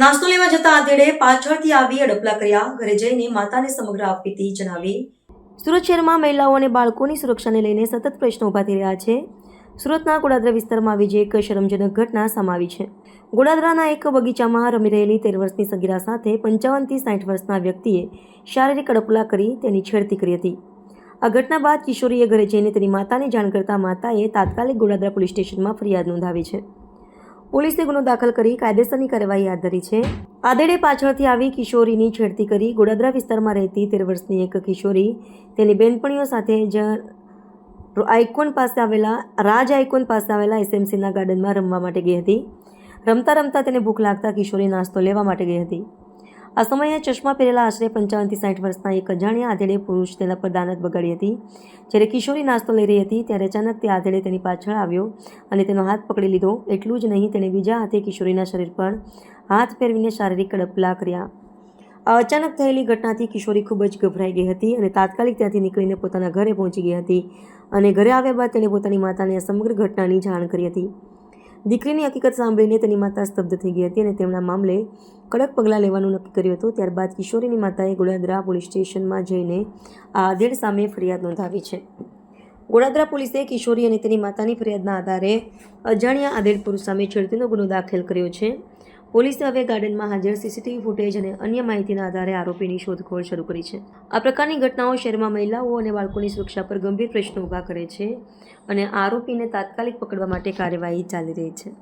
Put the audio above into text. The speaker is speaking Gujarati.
નાસ્તો લેવા જતા આધેડે પાછળથી આવી અડપલા કર્યા. ઘરે જઈને માતાને સમગ્ર આપવીતી જણાવી. સુરત શહેરમાં મહિલાઓ અને બાળકોની સુરક્ષાને લઈને સતત પ્રશ્નો ઊભા થઈ રહ્યા છે. સુરતના ગોડાદરા વિસ્તારમાં આવી જે એક શરમજનક ઘટના સમાવી છે. ગોડાદરાના એક બગીચામાં રમી રહેલી તેર વર્ષની સગીરા સાથે પંચાવનથી સાઠ વર્ષના વ્યક્તિએ શારીરિક અડપલા કરી તેની છેડતી કરી હતી. આ ઘટના બાદ કિશોરીએ ઘરે જઈને તેની માતાને જાણ કરતા માતાએ તાત્કાલિક ગોડાદરા પોલીસ સ્ટેશનમાં ફરિયાદ નોંધાવી છે. પોલીસે ગુનો દાખલ કરી કાયદેસરની કાર્યવાહી હાથ ધરી છે. આદેડે પાછળથી આવી કિશોરીની છેડતી કરી ગોડાદરા વિસ્તારમાં રહેતી તેર વર્ષની એક કિશોરી, તેની બેનપણીઓ સાથે જ આઇકોન પાસે આવેલા, રાજ આઇકોન પાસે આવેલા એસએમસીના ગાર્ડનમાં રમવા માટે ગઈ હતી. રમતા રમતા તેને ભૂખ લાગતા કિશોરી નાસ્તો લેવા માટે ગઈ હતી. આ સમયે ચશ્મા પહેરેલા આશરે પંચાવનથી સાઠ વર્ષના એક અજાણ્યા આધેડે પુરુષ તેના પર દાનત બગાડી હતી. જ્યારે કિશોરી નાસ્તો લઈ રહી હતી, ત્યારે અચાનક તે આધેડે તેની પાછળ આવ્યો અને તેનો હાથ પકડી લીધો. એટલું જ નહીં, તેણે બીજા હાથે કિશોરીના શરીર પર હાથ ફેરવીને શારીરિક કડપલા કર્યા. અચાનક થયેલી ઘટનાથી કિશોરી ખૂબ જ ગભરાઈ ગઈ હતી અને તાત્કાલિક ત્યાંથી નીકળીને પોતાના ઘરે પહોંચી ગઈ હતી અને ઘરે આવ્યા બાદ તેણે પોતાની માતાને સમગ્ર ઘટનાની જાણ કરી હતી. દીકરીની હકીકત સાંભળીને તેની માતા સ્તબ્ધ થઈ ગઈ હતી અને તેમના મામલે કડક પગલાં લેવાનું નક્કી કર્યું હતું. ત્યારબાદ કિશોરીની માતાએ ગોળાદરા પોલીસ સ્ટેશનમાં જઈને આ આધેડ સામે ફરિયાદ નોંધાવી છે. ગોળાદરા પોલીસે કિશોરી અને તેની માતાની ફરિયાદના આધારે અજાણ્યા આધેડ પુરુષ સામે છેડતીનો ગુનો દાખલ કર્યો છે. પોલીસે હવે ગાર્ડનમાં હાજર સીસીટીવી ફૂટેજ અને અન્ય માહિતીના આધારે આરોપીની શોધખોળ શરૂ કરી છે. આ પ્રકારની ઘટનાઓ શહેરમાં મહિલાઓ અને બાળકોની સુરક્ષા પર ગંભીર પ્રશ્નો ઊભા કરે છે અને આરોપીને તાત્કાલિક પકડવા માટે કાર્યવાહી ચાલી રહી છે.